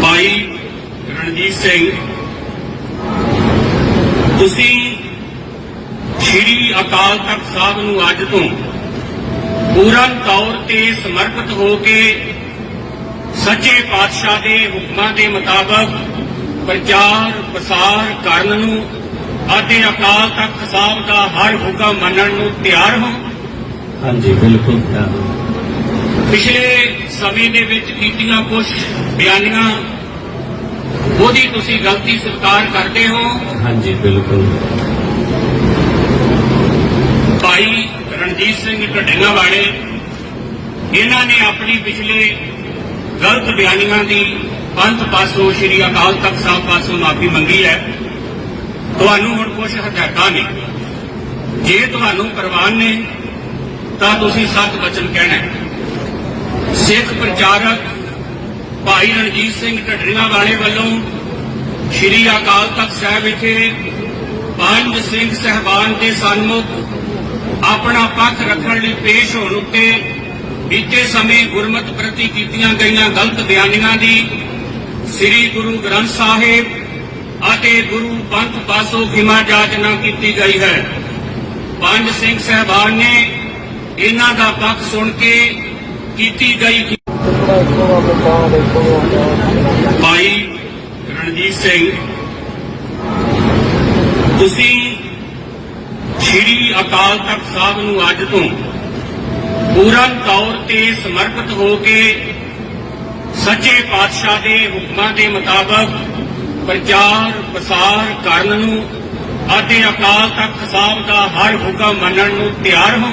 ਭਾਈ ਰਣਜੀਤ ਸਿੰਘ ਤੁਸੀਂ ਸ਼੍ਰੀ ਅਕਾਲ ਤਖਤ ਸਾਹਿਬ ਨੂੰ ਅੱਜ ਤੋਂ ਪੂਰਨ ਤੌਰ ਤੇ ਸਮਰਪਿਤ ਹੋ ਕੇ ਸੱਚੇ ਪਾਤਸ਼ਾਹ ਦੇ ਹੁਕਮਾਂ ਦੇ ਮੁਤਾਬਕ ਪ੍ਰਚਾਰ ਪ੍ਰਸਾਰ ਕਰਨ ਨੂੰ ਅਤੇ ਅਕਾਲ ਤਖਤ ਸਾਹਿਬ ਦਾ ਹਰ ਹੁਕਮ ਮੰਨਣ ਨੂੰ ਤਿਆਰ ਹੋ ਹਾਂਜੀ ਬਿਲਕੁਲ। ਪਿਛਲੇ ਸਮੇਂ ਦੇ ਵਿੱਚ ਕੀਤੀਆਂ ਕੁਝ ਬਿਆਨੀਆਂ ਉਹਦੀ ਤੁਸੀਂ ਗਲਤੀ ਸਵੀਕਾਰ ਕਰਦੇ ਹੋ? ਹਾਂਜੀ ਬਿਲਕੁਲ। ਭਾਈ ਰਣਜੀਤ ਸਿੰਘ ਢੱਡੇਗਾ ਵਾਲੇ ਇਹਨਾਂ ਨੇ ਆਪਣੀ ਪਿਛਲੇ ਗਲਤ ਬਿਆਨੀਆਂ ਦੀ ਪੰਥ ਪਾਸੋਂ ਸ਼੍ਰੀ ਅਕਾਲ ਤਖਤ ਸਾਹਿਬ ਪਾਸੋਂ ਮਾਫੀ ਮੰਗੀ ਹੈ। ਤੁਹਾਨੂੰ ਹੁਣ ਕੁਝ ਹਦਾਇਤਾਂ ਨੇ। ਜੇ ਤੁਹਾਨੂੰ ਪ੍ਰਵਾਨ ਨੇ ਤਾਂ ਤੁਸੀਂ ਸੱਤ ਵਚਨ ਕਹਿਣਾ ਹੈ। ਸਿੱਖ ਪ੍ਰਚਾਰਕ ਭਾਈ ਰਣਜੀਤ ਸਿੰਘ ਢੱਡਰੀਆਂ ਵਾਲੇ ਵੱਲੋਂ ਸ਼੍ਰੀ ਅਕਾਲ ਤਖਤ ਸਾਹਿਬ ਵਿਖੇ ਪੰਜ ਸਿੰਘ ਸਹਿਬਾਨ ਦੇ ਸਨਮੁਖ ਆਪਣਾ ਪੱਖ ਰੱਖਣ ਲਈ ਪੇਸ਼ ਹੋਣ ਉੱਤੇ ਬੀਤੇ ਸਮੇਂ ਗੁਰਮਤ ਪ੍ਰਤੀ ਕੀਤੀਆਂ ਗਈਆਂ ਗਲਤ ਬਿਆਨੀਆਂ ਦੀ ਸ੍ਰੀ ਗੁਰੂ ਗ੍ਰੰਥ ਸਾਹਿਬ ਅਤੇ ਗੁਰੂ ਪੰਥ ਪਾਸੋਂ ਖਿਮਾ ਜਾਚਨਾ ਕੀਤੀ ਗਈ ਹੈ। ਪੰਜ ਸਿੰਘ ਸਹਿਬਾਨ ਨੇ ਇਹਨਾਂ ਦਾ ਪੱਖ ਸੁਣ ਕੇ ਕੀਤੀ ਗਈ ਭਾਈ ਰਣਜੀਤ ਸਿੰਘ, ਤੁਸੀਂ ਸ਼੍ਰੀ ਅਕਾਲ ਤਖਤ ਸਾਹਿਬ ਨੂੰ ਅੱਜ ਤੋਂ ਪੂਰਨ ਤੌਰ ਤੇ ਸਮਰਪਿਤ ਹੋ ਕੇ ਸੱਚੇ ਪਾਤਸ਼ਾਹ ਦੇ ਹੁਕਮਾਂ ਦੇ ਮੁਤਾਬਕ ਪ੍ਰਚਾਰ ਪ੍ਰਸਾਰ ਕਰਨ ਨੂੰ ਅਤੇ ਅਕਾਲ ਤਖਤ ਸਾਹਿਬ ਦਾ ਹਰ ਹੁਕਮ ਮੰਨਣ ਨੂੰ ਤਿਆਰ ਹੋ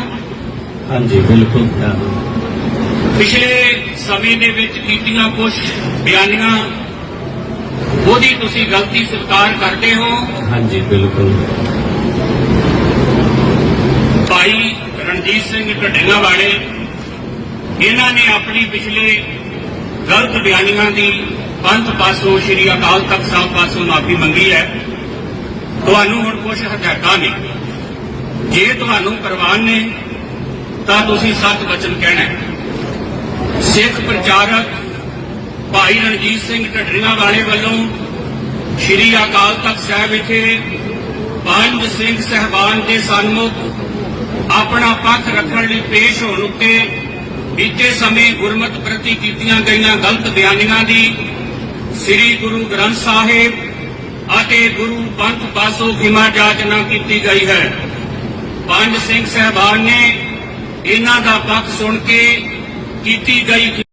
ਹਾਂਜੀ, ਬਿਲਕੁਲ ਤਿਆਰ ਹਾਂ। ਪਿਛਲੇ ਸਮੇਂ ਦੇ ਵਿੱਚ ਕੀਤੀਆਂ ਕੁਝ ਬਿਆਨੀਆਂ ਉਹਦੀ ਤੁਸੀਂ ਗਲਤੀ ਸਵੀਕਾਰ ਕਰਦੇ ਹੋ? ਹਾਂਜੀ ਬਿਲਕੁਲ। ਭਾਈ ਰਣਜੀਤ ਸਿੰਘ ਢੱਡੇਗਾ ਵਾਲੇ ਇਹਨਾਂ ਨੇ ਆਪਣੀ ਪਿਛਲੇ ਗਲਤ ਬਿਆਨੀਆਂ ਦੀ ਪੰਥ ਪਾਸੋਂ ਸ਼੍ਰੀ ਅਕਾਲ ਤਖਤ ਸਾਹਿਬ ਪਾਸੋਂ ਮਾਫੀ ਮੰਗੀ ਹੈ। ਤੁਹਾਨੂੰ ਹੁਣ ਕੁਝ ਹਦਾਇਤਾਂ ਨੇ। ਜੇ ਤੁਹਾਨੂੰ ਪ੍ਰਵਾਨ ਨੇ ਤਾਂ ਤੁਸੀਂ ਸੱਤ ਵਚਨ ਕਹਿਣਾ ਹੈ। ਸਿੱਖ ਪ੍ਰਚਾਰਕ ਭਾਈ ਰਣਜੀਤ ਸਿੰਘ ਢੱਡਰੀਆਂ ਵਾਲੇ ਵੱਲੋਂ ਸ਼੍ਰੀ ਅਕਾਲ ਤਖਤ ਸਾਹਿਬ ਵਿਖੇ ਪੰਜ ਸਿੰਘ ਸਹਿਬਾਨ ਦੇ ਸਨਮੁਖ ਆਪਣਾ ਪੱਖ ਰੱਖਣ ਲਈ ਪੇਸ਼ ਹੋਣ ਉੱਤੇ ਬੀਤੇ ਸਮੇਂ ਗੁਰਮਤ ਪ੍ਰਤੀ ਕੀਤੀਆਂ ਗਈਆਂ ਗਲਤ ਬਿਆਨੀਆਂ ਦੀ ਸ੍ਰੀ ਗੁਰੂ ਗ੍ਰੰਥ ਸਾਹਿਬ ਅਤੇ ਗੁਰੂ ਪੰਥ ਪਾਸੋਂ ਖਿਮਾ ਜਾਚਨਾ ਕੀਤੀ ਗਈ ਹੈ। ਪੰਜ ਸਿੰਘ ਸਹਿਬਾਨ ਨੇ ਇਹਨਾਂ ਦਾ ਪੱਖ ਸੁਣ ਕੇ ਕੀਤੀ ਗਈ